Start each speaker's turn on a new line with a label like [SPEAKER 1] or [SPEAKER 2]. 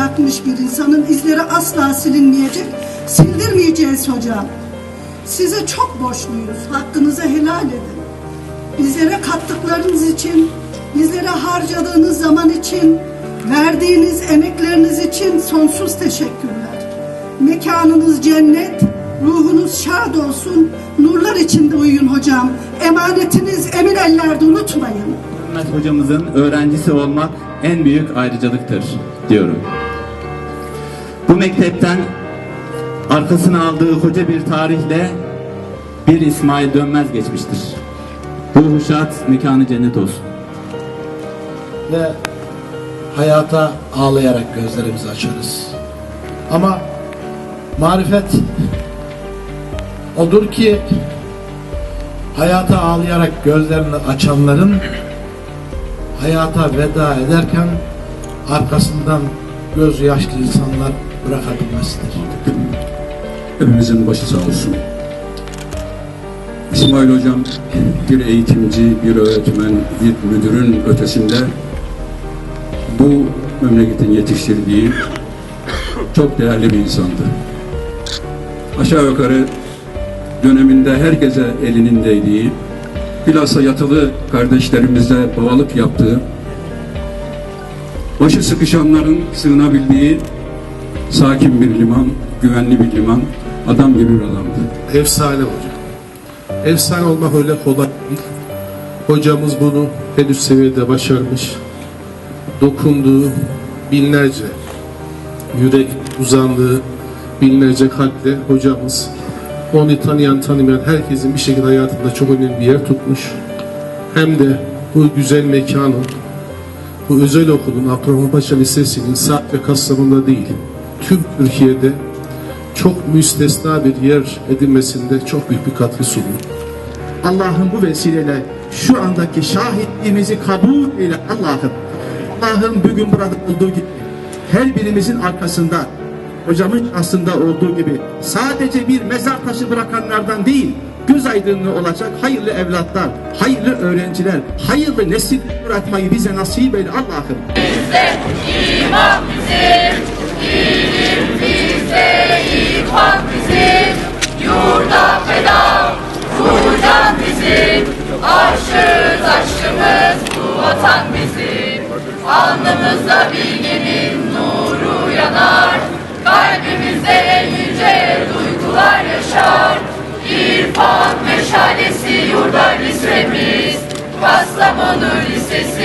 [SPEAKER 1] bırakmış bir insanın izleri asla silinmeyecek. Sildirmeyeceğiz hocam. Size çok borçluyuz. Hakkınızı helal edin. Bizlere kattıklarınız için, bizlere harcadığınız zaman için, verdiğiniz emekleriniz için sonsuz teşekkürler. Mekanınız cennet, ruhunuz şad olsun, nurlar içinde uyuyun hocam. Emanetiniz emin ellerde unutmayın.
[SPEAKER 2] Mehmet hocamızın öğrencisi olmak en büyük ayrıcalıktır diyorum. Bu mektepten arkasına aldığı koca bir tarihle bir İsmail Dönmez geçmiştir. Ruhu şad, mekanı cennet olsun.
[SPEAKER 3] ve hayata ağlayarak gözlerimizi açarız. Ama marifet odur ki hayata ağlayarak gözlerini açanların hayata veda ederken arkasından göz yaşlı insanlar bırakabilmesidir.
[SPEAKER 4] Hepimizin başı sağ olsun. İsmail Hocam bir eğitimci, bir öğretmen, bir müdürün ötesinde bu memleketin yetiştirdiği çok değerli bir insandı. Aşağı yukarı döneminde herkese elinin değdiği, bilhassa yatılı kardeşlerimize babalık yaptığı, başı sıkışanların sığınabildiği sakin bir liman, güvenli bir liman, adam gibi bir adamdı.
[SPEAKER 5] Efsane hocam. Efsane olmak öyle kolay değil. Hocamız bunu henüz seviyede başarmış. Dokunduğu binlerce yürek uzandığı binlerce kalple hocamız onu tanıyan tanımayan herkesin bir şekilde hayatında çok önemli bir yer tutmuş. Hem de bu güzel mekanın bu özel okulun Abdurrahman Lisesi'nin sadece Kastamonu'da değil tüm Türkiye'de çok müstesna bir yer edinmesinde çok büyük bir katkı sundu.
[SPEAKER 6] Allah'ın bu vesileyle şu andaki şahitliğimizi kabul eyle Allah'ım. Allah'ım bugün burada olduğu gibi her birimizin arkasında hocamın aslında olduğu gibi sadece bir mezar taşı bırakanlardan değil göz aydınlığı olacak hayırlı evlatlar, hayırlı öğrenciler, hayırlı nesil bırakmayı bize nasip eyle Allah'ım.
[SPEAKER 7] İrfan bizim, yurda feda, Sudan bizim, aşığız aşkımız, bu vatan bizim. Alnımızda bilgenin nuru yanar, kalbimizde en yüce duygular yaşar. İrfan meşalesi yurda lisemiz, Kastamonu Lisesi